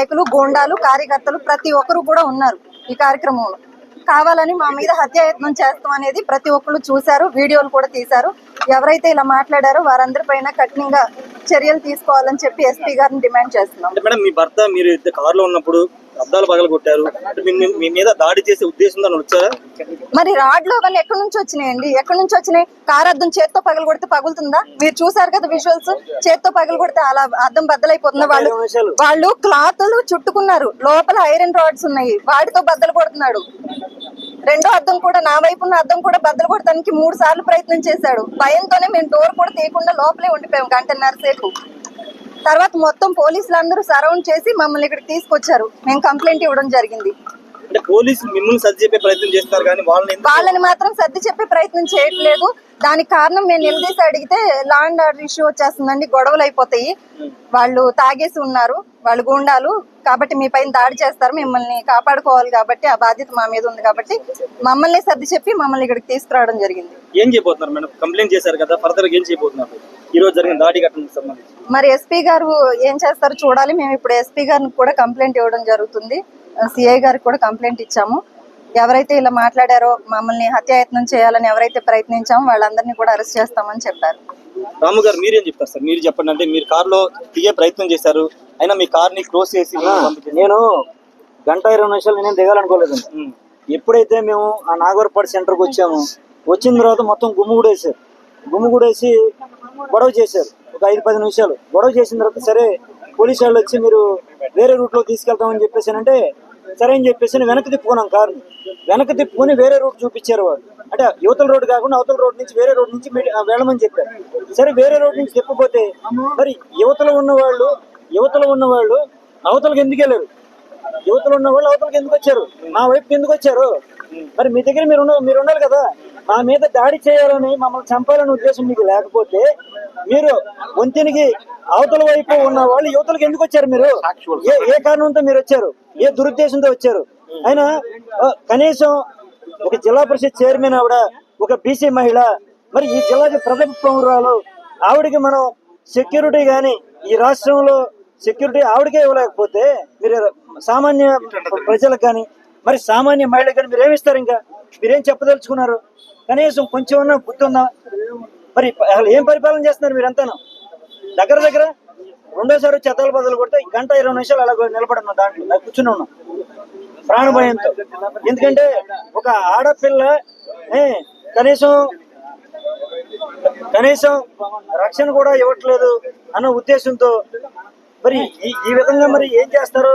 నాయకులు గోండాలు కార్యకర్తలు ప్రతి ఒక్కరు కూడా ఉన్నారు ఈ కార్యక్రమంలో. కావాలని మా మీద హత్యాయత్నం చేస్తాం అనేది ప్రతి ఒక్కరు చూశారు వీడియోలు కూడా తీశారు. ఎవరైతే ఇలా మాట్లాడారో వారందరిపైన కఠినంగా చర్యలు తీసుకోవాలని చెప్పి ఎస్పీ గారిని డిమాండ్ చేస్తున్నాం. మేడం మీ భర్త మీరు ఇద్దరు కారులో ఉన్నప్పుడు అద్దాలు పగల కొట్టారు అంటే మీ- మీద దాడి చేసే ఉద్దేశంతో వచ్చారా? మరి రాడ్లు అవన్నీ ఎక్కడి నుంచి వచ్చినాయండి? ఎక్కడి నుంచి వచ్చినాయి? కార్ అద్దం చేత్తో పగలు కొడితే పగులుతుందా? మీరు చూసారు కదా విజువల్స్ చేత్తో పగలు కొడితే అలా అద్దం బద్దలైపోతుందా? వాళ్ళు వాళ్ళు క్లాత్లు చుట్టుకున్నారు. లోపల ఐరన్ రాడ్స్ ఉన్నాయి. వాటితో బద్దలు కొడుతున్నాడు. రెండో అద్దం కూడా నా వైపు ఉన్న అద్దం కూడా బద్దలు కొడటానికి మూడు సార్లు ప్రయత్నం చేశాడు. భయంతోనే మేము డోర్ కూడా తీయకుండా లోపలే ఉండిపోయాం గంటన్నర సేపు. తర్వాత మొత్తం పోలీసులు అందరూ సరౌండ్ చేసి మమ్మల్ని ఇక్కడికి తీసుకొచ్చారు. మేము కంప్లైంట్ ఇవ్వడం జరిగింది. అంటే పోలీసులు మిమ్మల్ని సర్ది చెప్పే ప్రయత్నం చేస్తున్నారు కానీ వాళ్ళని మాత్రం సర్ది చెప్పే ప్రయత్నం చేయట్లేదు. దానికి కారణం మేము నిలదీసి అడిగితే లా అండ్ ఆర్డర్ ఇష్యూ వచ్చేస్తుందండి గొడవలు అయిపోతాయి. వాళ్ళు తాగేసి ఉన్నారు. వాళ్ళు గుండాలు కాబట్టి మీ పైన దాడి చేస్తారు మిమ్మల్ని కాపాడుకోవాలి కాబట్టి ఆ బాధ్యత మా మీద ఉంది కాబట్టి మమ్మల్ని సర్ది చెప్పి మమ్మల్ని ఇక్కడికి తీసుకురావడం జరిగింది. ఏం చేయబోతున్నారు మేడం? కంప్లైంట్ చేశారు కదా ఫర్దర్ ఏం చేయబోతున్నారు? ఈ రోజు జరిగిన దాడి ఘటనకు సంబంధించి. మరి ఎస్పీ గారు ఏం చేస్తారో చూడాలి. మేము ఇప్పుడు ఎస్పీ గారికి కూడా కంప్లైంట్ ఇవ్వడం జరుగుతుంది. సిఐ గారికి కూడా కంప్లైంట్ ఇచ్చాము. ఎవరైతే ఇలా మాట్లాడారో మమ్మల్ని హత్యాయత్నం చేయాలని ఎవరైతే ప్రయత్నించామో వాళ్ళందరినీ కూడా అరెస్ట్ చేస్తామని చెప్పారు. రాము గారు మీరేం చెప్తారు సార్? మీరు చెప్పండి. అంటే మీరు కారులో దిగే ప్రయత్నం చేశారు. అయినా మీ కార్ని క్లోజ్ చేసి. నేను గంట ఇరవై నిమిషాలు నేను దిగాలనుకోలేదండి ఉమ్. ఎప్పుడైతే మేము ఆ నాగవరపాడు సెంటర్కి వచ్చామో వచ్చిన తర్వాత మొత్తం గుమ్ముగూడేశారు గుమ్ముగూడేసి గొడవ చేశారు. ఒక ఐదు పది నిమిషాలు. గొడవ చేసిన తర్వాత సరే పోలీసు వాళ్ళు వచ్చి మీరు వేరే రూట్లో తీసుకెళ్తామని చెప్పేసి అంటే సరే అని చెప్పేసి వెనక్కి తిప్పుకున్నాం కారు. వెనక్కి తిప్పుకొని వేరే రోడ్ చూపించారు వాళ్ళు. అంటే యువతల రోడ్డు కాకుండా అవతల రోడ్ నుంచి వేరే రోడ్ నుంచి వెళ్ళమని చెప్పారు. సరే వేరే రోడ్ నుంచి తిప్పపోతే మరి యువతలో ఉన్న వాళ్ళు యువతలో ఉన్న వాళ్ళు అవతలకి ఎందుకు వెళ్ళారు? యువతలు ఉన్న వాళ్ళు అవతలకి ఎందుకు వచ్చారు? మా వైపుకి ఎందుకు వచ్చారు? మరి మీ దగ్గర మీరు మీరు ఉండాలి కదా. మా మీద దాడి చేయాలని మమ్మల్ని చంపాలనే ఉద్దేశం మీకు లేకపోతే మీరు వంతెనికి అవతల వైపు ఉన్న వాళ్ళు యువతలకు ఎందుకు వచ్చారు మీరు? ఏ ఏ కారణంతో మీరు వచ్చారు? ఏ దురుద్దేశంతో వచ్చారు? అయినా కనీసం ఒక జిల్లా పరిషత్ చైర్మన్ ఆవిడ ఒక బీసీ మహిళ మరి ఈ జిల్లాకి ప్రథమ పౌరాలు ఆవిడకి మనం సెక్యూరిటీ కానీ ఈ రాష్ట్రంలో సెక్యూరిటీ ఆవిడకే ఇవ్వలేకపోతే మీరు సామాన్య ప్రజలకు కానీ మరి సామాన్య మహిళలకు కానీ మీరు ఏమిస్తారు ఇంకా? మీరేం చెప్పదలుచుకున్నారు? కనీసం కొంచెం ఉన్న బుద్ధి ఉందా మరి అసలు ఏం పరిపాలన చేస్తున్నారు మీరంతాను? దగ్గర దగ్గర రెండోసారి వచ్చి అద్దాలు బదులు కొడితే గంట ఇరవై నిమిషాలు అలా నిలబడను దాంట్లో. అలా కూర్చుని ఉన్నాం. ప్రాణభయంతో. ఎందుకంటే ఒక ఆడపిల్ల కనీసం కనీసం రక్షణ కూడా ఇవ్వట్లేదు అన్న ఉద్దేశంతో మరి ఈ ఈ విధంగా మరి ఏం చేస్తారో